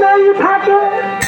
name, Patrick.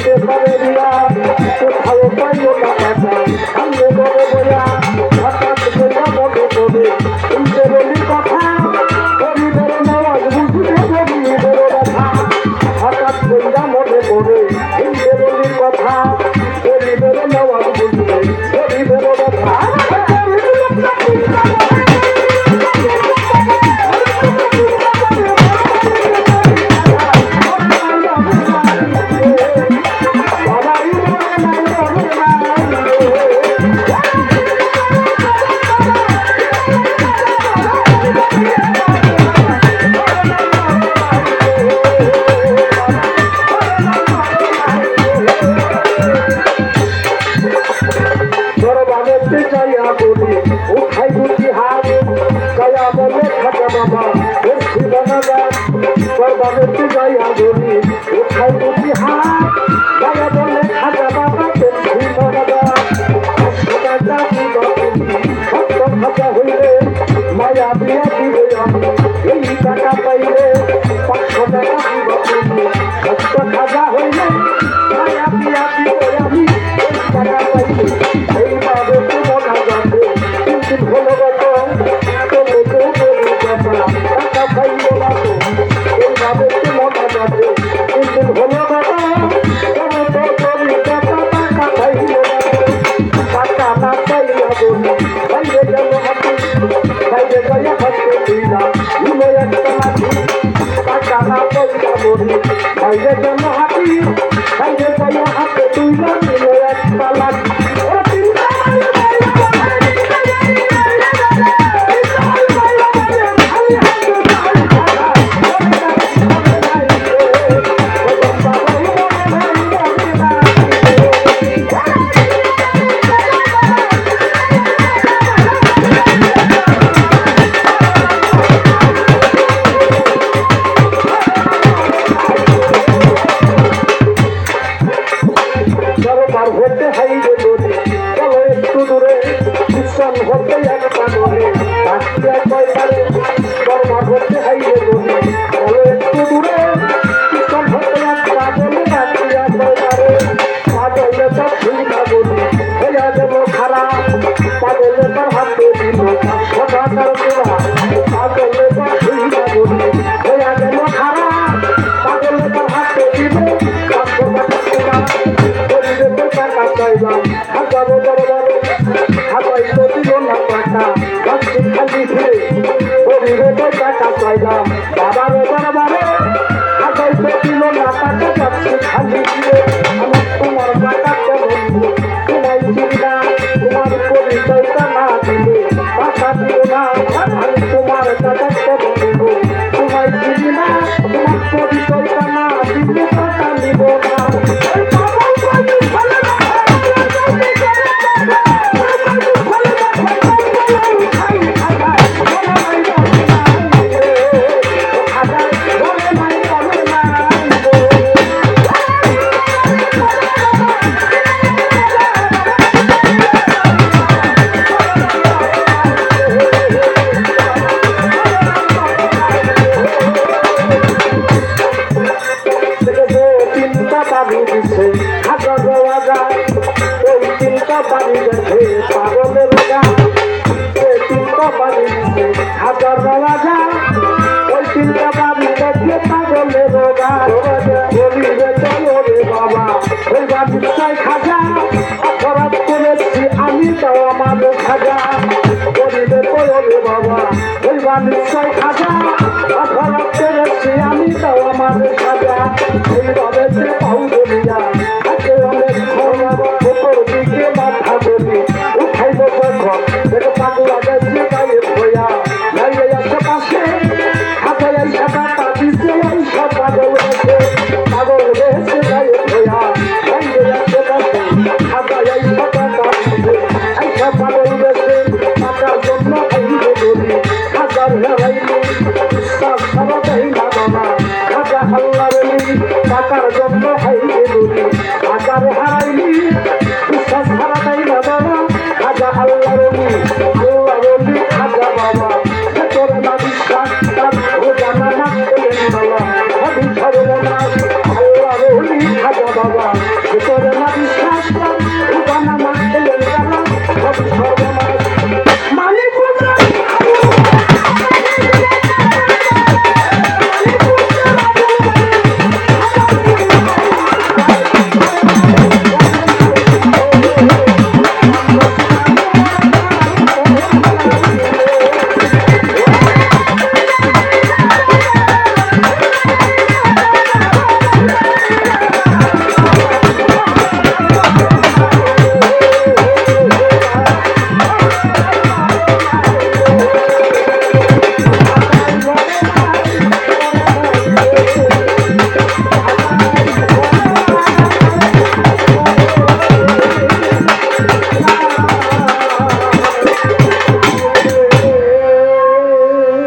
করতে পারে না। হাতে তুই সবচেয়ে ভালো বাবা বলি রে খাজা অপরাধ করেছি আমি তাও আমাদের খাজা বলি রে বাবা ওই বাবুটাই খাজা অপরাধ করেছি আমি তাও আমাদের খাজা এইভাবে